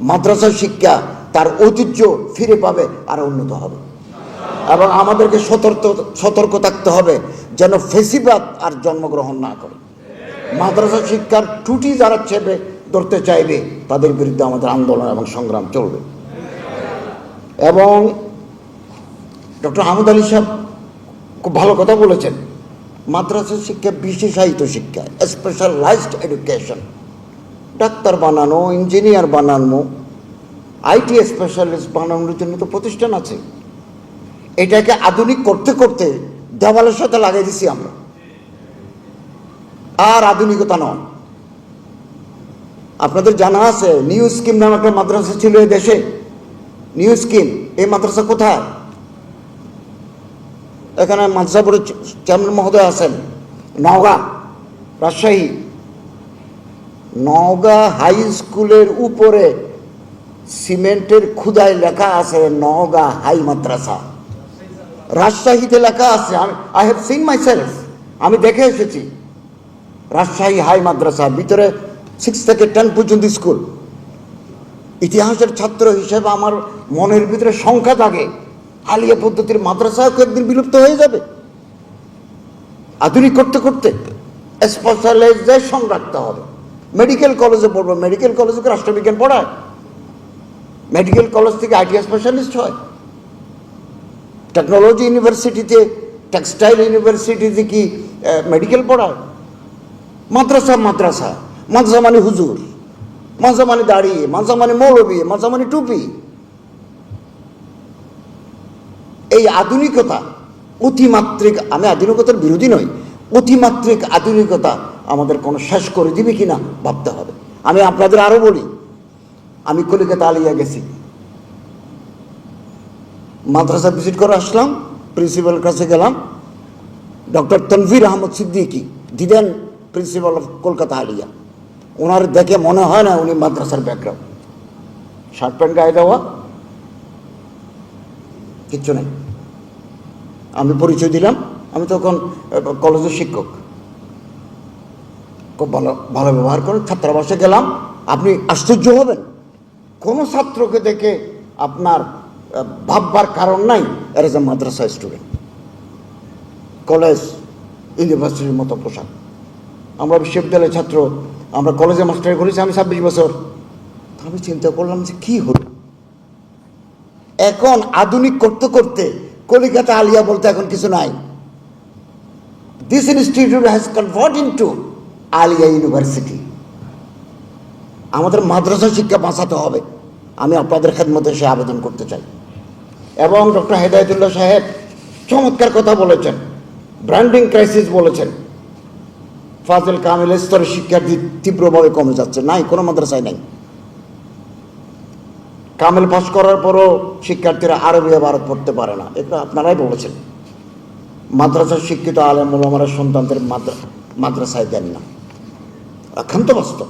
মাদ্রাসা শিক্ষা তার ঐতিহ্য ফিরে পাবে, আর উন্নত হবে। এবং আমাদেরকে সতর্ক সতর্ক থাকতে হবে যেন ফেসিবাদ আর জন্মগ্রহণ না করে। মাদ্রাসা শিক্ষার ত্রুটি যারা চেপে ধরতে চাইবে, তাদের বিরুদ্ধে আমাদের আন্দোলন এবং সংগ্রাম চলবে। এবং ডক্টর আহমদ আলী সাহেব খুব ভালো কথা বলেছেন, মাদ্রাসা শিক্ষা বিশেষায়িত শিক্ষা স্পেশালাইজড এডুকেশন ডাক্তার বানানো, ইঞ্জিনিয়ার বানানো আইটি স্পেশালিস্ট বানানোর জন্য তো প্রতিষ্ঠান আছে। এটাকে আধুনিক করতে করতে দেওয়ালের সাথে লাগিয়ে দিছি আমরা। আর আধুনিকতা নয়। আপনাদের জানা আছে নিউ স্কিম নামে একটা মাদ্রাসা ছিল এই দেশে। নিউ স্কিম এই মাদ্রাসা কোথায়? এখানে মাদ্রাসা বোর্ডের চেয়ারম্যান মহোদয় আছেন, নওগাঁ, রাজশাহী। নওগাঁ হাই স্কুলের উপরে সিমেন্টের খুদায় লেখা আছে নওগাঁ হাই মাদ্রাসা। রাজশাহীতে লেখা আছে আমি I have seen myself আমি দেখে এসেছি। রাজশাহী হাই মাদ্রাসা, ভিতরে সিক্স থেকে টেন পর্যন্ত স্কুল। ইতিহাসের ছাত্র হিসেবে আমার মনের ভিতরে সংখ্যা জাগে আলিয়া পদ্ধতির মাদ্রাসাও একদিন বিলুপ্ত হয়ে যাবে? আধুনিক করতে করতে স্পেশালাইজেশন রাখতে হবে। মেডিকেল কলেজে পড়ব। মেডিকেল কলেজে রাষ্ট্রবিজ্ঞান পড়ায়। মেডিকেল কলেজ থেকে আইটি স্পেশালিস্ট হয়। টেকনোলজি ইউনিভার্সিটিতে টেক্সটাইল ইউনিভার্সিটিতে কি মেডিকেল পড়ায়? মাদ্রাসা মাদ্রাসা। মাদ্রাসা মানে হুজুর। মাদ্রাসা মানে দাড়ি মাদ্রাসা মানে মৌলবী। মাদ্রাসা মানে টুপি। এই আধুনিকতা, অতিমাত্রিক, আমি আধুনিকতার বিরোধী নই, অতিমাত্রিক আধুনিকতা আমাদের কোনো শেষ করে দিবে কিনা ভাবতে হবে। আমি আপনাদের আরও বলি, আমি কলিকাতা আলিয়া গেছি। মাদ্রাসা ভিজিট করে আসলাম প্রিন্সিপাল কাছে গেলাম। Doctor Tanvir Ahmad Siddiqui, the then principal of Kolkata Aliya. ওনার দেখে মনে হয় না উনি মাদ্রাসার ব্যাকগ্রাউন্ড শার্ট প্যান্ট গায়ে দেওয়া, কিচ্ছু নেই। আমি পরিচয় দিলাম, আমি তখন কলেজের শিক্ষক। খুব ভালো ভালো ব্যবহার করেন ছাত্রাবাসে গেলাম। আপনি আশ্চর্য হবেন। কোনো ছাত্রকে দেখে আপনার ভাববার কারণ নাই, এর এ মাদ্রাসা স্টুডেন্ট কলেজ ইউনিভার্সিটির মতো পোশাক। আমরা বিশ্ববিদ্যালয়ের ছাত্র, আমরা কলেজে মাস্টারি করেছি আমি ছাব্বিশ বছর। আমি চিন্তা করলাম যে কী হলো? এখন আধুনিক করতে করতে কলিকাতা আলিয়া বলতে এখন কিছু নাই। This institute has convert into Aliya university. আমাদের মাদ্রাসা শিক্ষা বাঁচাতে হবে। আমি আপনাদের খেদমতে সে আবেদন করতে চাই। এবং ডক্টর হেদায়তুল্লাহ সাহেব চমৎকার কথা বলেছেন ব্র্যান্ডিং ক্রাইসিস বলেছেন। ফাজল কামিল স্তরের শিক্ষার্থী তীব্রভাবে কমে যাচ্ছে। নাই, কোনো মাদ্রাসায় নাই। কামেল পাস করার পরও শিক্ষার্থীরা আরবি ভারত পড়তে পারে না। এটা আপনারাই বলেছেন। মাদ্রাসার শিক্ষিত আলেম ওলামারা সন্তানদের মাদ্রা মাদ্রাসায় দেন না। একান্ত বাস্তব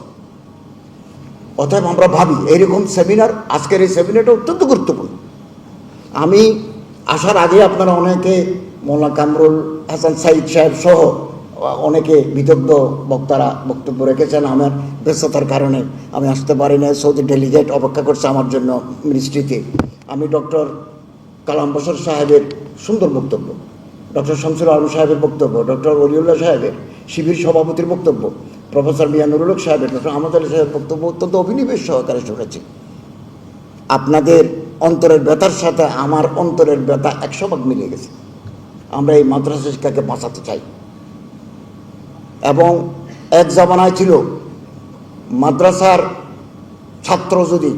অতএব আমরা ভাবি, এইরকম সেমিনার আজকের এই সেমিনারটা অত্যন্ত গুরুত্বপূর্ণ। আমি আসার আগে আপনারা অনেকে মোল্লা কামরুল হাসান সাইদ সাহেব সহ অনেকে বিদগ্ধ বক্তারা বক্তব্য রেখেছেন। আমার ব্যস্ততার কারণে আমি আসতে পারি না সৌদি ডেলিগেট অপেক্ষা করছে আমার জন্য মিনিস্ট্রিতে আমি ডক্টর কালাম বসর সাহেবের সুন্দর বক্তব্য, ডক্টর শামসুল আলম সাহেবের বক্তব্য, ডক্টর অলিউল্লাহ সাহেবের শিবির সভাপতির বক্তব্য প্রফেসর মিয়ানুরুল হক সাহেবের ডক্টর আহমদ সাহেবের বক্তব্য অত্যন্ত অভিনিবেশ সহকারে শুনেছি। আপনাদের অন্তরের ব্যথার সাথে আমার অন্তরের ব্যথা একশো ভাগ মিলে গেছে। আমরা এই মাদ্রাসা শিক্ষাকে বাঁচাতে চাই। এবং এক জামানায় ছিল, মাদ্রাসার ছাত্র যদি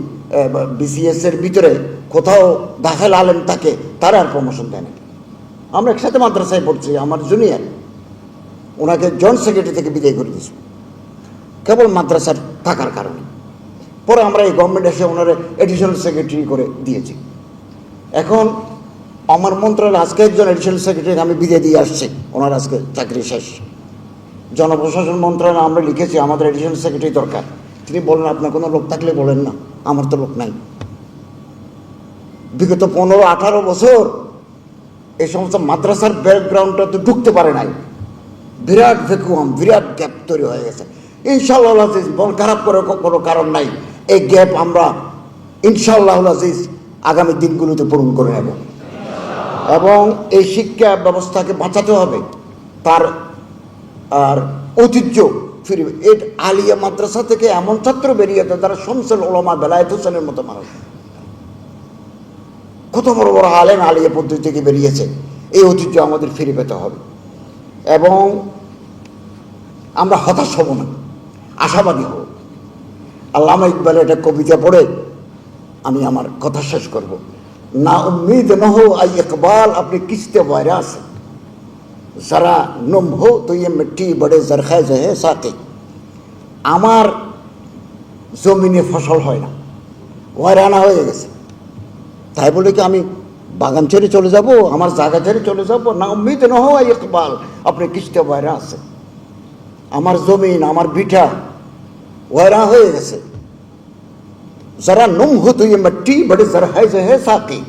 বিসিএস এর ভিতরে কোথাও দাখেল আলেম থাকে, তারা আর প্রমোশন দেয় না। আমরা একসাথে মাদ্রাসায় পড়ছি, আমার জুনিয়র ওনাকে জয়েন্ট সেক্রেটারি থেকে বিদায় করে দিয়েছি। কেবল মাদ্রাসার থাকার কারণে। পরে আমরা এই গভর্নমেন্ট এসে ওনারে এডিশনাল সেক্রেটারি করে দিয়েছি। এখন আমার মন্ত্রণালয় আজকে একজন এডিশনাল সেক্রেটারি আমি বিদায় দিয়ে আসছি। ওনার আজকে চাকরি শেষ। জনপ্রশাসন মন্ত্রণালয় আমরা লিখেছি, আমাদের এডিশনাল সেক্রেটারি দরকার। তিনি বলেন আপনার কোনো লোক থাকলে বলেন না, আমার তো লোক নাই। বিগত পনেরো, আঠারো বছর এই সমস্ত মাদ্রাসার ব্যাকগ্রাউন্ডটা তো ঢুকতে পারে নাই। বিরাট ভ্যাকুয়াম বিরাট গ্যাপ তৈরি হয়ে গেছে। ইনশাল্লাহ আজিজ, মন খারাপ করে কোনো কারণ নাই। এই গ্যাপ আমরা ইনশাআল্লাহ আজিজ আগামী দিনগুলোতে পূরণ করে নেব। এবং এই শিক্ষা ব্যবস্থাকে বাঁচাতে হবে। তার আর ঐতিহ্য ফিরবে এর আলিয়া মাদ্রাসা থেকে এমন ছাত্র বেরিয়েছে তারা শমসুল ওলামা বেলায়েত হোসেনের মতো মানুষ। কত বড় বড় আলেম আলিয়া পদ্ধতি থেকে বেরিয়েছে। এই ঐতিহ্য আমাদের ফিরে পেতে হবে। এবং আমরা হতাশ হব না। আশাবাদী হোক আল্লামা ইকবালের একটা কবিতা পড়ে আমি আমার কথা শেষ করব। না উম্মিদ ন হো আই ইকবাল, আপনি কিস্তে আছে যারা নম হো তো ইয়ে মিট্টি বড়ে জরখায় জহে সাথে আমার জমিনে ফসল হয় না ওয়ারানা হয়ে গেছে। তাই বলে কি আমি বাগান ছেড়ে চলে যাব, আমার জায়গা ছেড়ে চলে যাব? না উম্মিদ ন হো আই ইকবাল, আপনি কিস্তে আছে আমার জমিন, আমার বিঠা ওয়ারা হয়ে গেছে। যারা নুম হতো ইয়ে মাটি বড়ে জরহাই যে হে সাকি।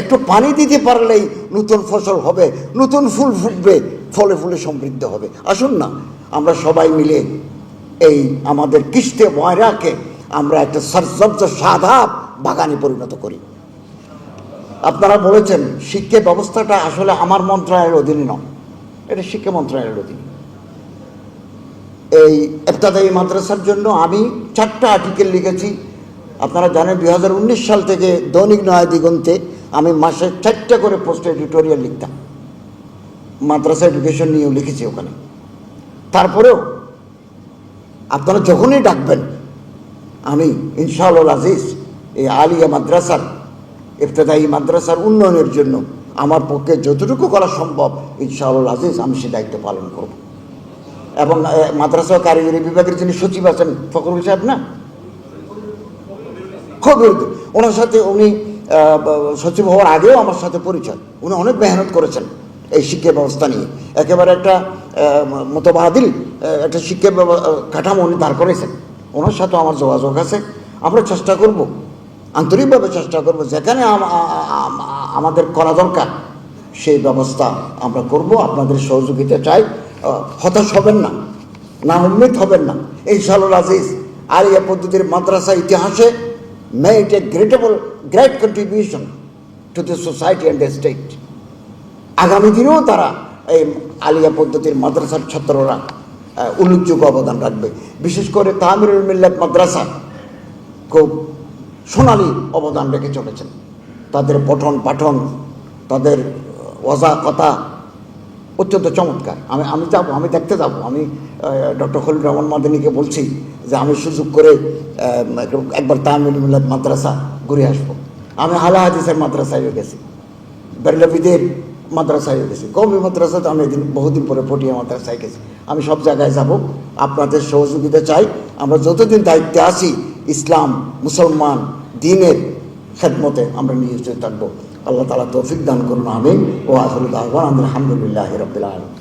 একটু পানি দিতে পারলেই নতুন ফসল হবে, নতুন ফুল ফুটবে, ফলে ফুলে সমৃদ্ধ হবে। আসুন না, আমরা সবাই মিলে এই আমাদের কিস্তে ময়রাকে আমরা একটা সরসব্জ সাদা বাগানে পরিণত করি। আপনারা বলেছেন, শিক্ষা ব্যবস্থাটা আসলে আমার মন্ত্রণালয়ের অধীনে নয়। এটা শিক্ষা মন্ত্রণালয়ের অধীনে। এই এফতাদায়ী মাদ্রাসার জন্য আমি চারটা আর্টিকেল লিখেছি। আপনারা জানেন দু হাজার উনিশ সাল থেকে দৈনিক নয়া দিগন্তে আমি মাসে চারটা করে পোস্ট এডিটোরিয়াল লিখতাম। মাদ্রাসা এডুকেশন নিয়েও লিখেছি ওখানে। তারপরেও আপনারা যখনই ডাকবেন, আমি ইনশাআল্লাহ আজিজ এই আলিয়া মাদ্রাসার ইফতেদায়ী মাদ্রাসার উন্নয়নের জন্য আমার পক্ষে যতটুকু করা সম্ভব, ইনশাআল্লাহ আজিজ আমি সে দায়িত্ব পালন করব। এবং মাদ্রাসা কারিগরি বিভাগের যিনি সচিব আছেন ফখরুল সাহেব না? খবর ওনার সাথে উনি সচিব হওয়ার আগেও আমার সাথে পরিচয়। উনি অনেক মেহনত করেছেন এই শিক্ষা ব্যবস্থা নিয়ে। একেবারে একটা আহ, ম- মতবাদিল একটা শিক্ষা কাঠামো উনি দাঁড় করেছেন। ওনার সাথেও আমার যোগাযোগ আছে। আমরা চেষ্টা করব। আন্তরিকভাবে চেষ্টা করব। যেখানে আমাদের করা দরকার সেই ব্যবস্থা আমরা করব। আপনাদের সহযোগিতা চাই। হতাশ হবেন না না উন্মিত হবেন না। এই সালুল আজিজ আলিয়া পদ্ধতির মাদ্রাসা ইতিহাসে made a greatable, great contribution to the society and the state. আগামী দিনেও তারা এই আলিয়া পদ্ধতির মাদ্রাসার ছাত্ররা উল্লেখযোগ্য অবদান রাখবে। বিশেষ করে তামিরুল মিল্লাত মাদ্রাসা খুব সোনালি অবদান রেখে চলেছেন। তাদের পঠন পাঠন তাদের ওয়াজা কথা অত্যন্ত চমৎকার। আমি আমি যাব, আমি দেখতে যাব। আমি ডক্টর খলিল রহমান মাদানীকে বলছি যে আমি সুযোগ করে একবার তামিল মিল্লাত মাদ্রাসা ঘুরে আসব। আমি হালা হাদিসের মাদ্রাসায় গেছি। বেরলবিদের মাদ্রাসায় গেছি। কৌমি মাদ্রাসা তো আমি একদিন বহুদিন পরে পটিয়া মাদ্রাসায় গেছি। আমি সব জায়গায় যাব। আপনাদের সহযোগিতা চাই। আমরা যতদিন দায়িত্বে আছি, ইসলাম, মুসলমান, দিনের খেদমতে আমরা নিয়োজিত থাকব। আল্লাহ তালা তৌফিক দান করুন আমিন ও আসল আহ্বান আলহামদুলিল্লাহ রবিল আলম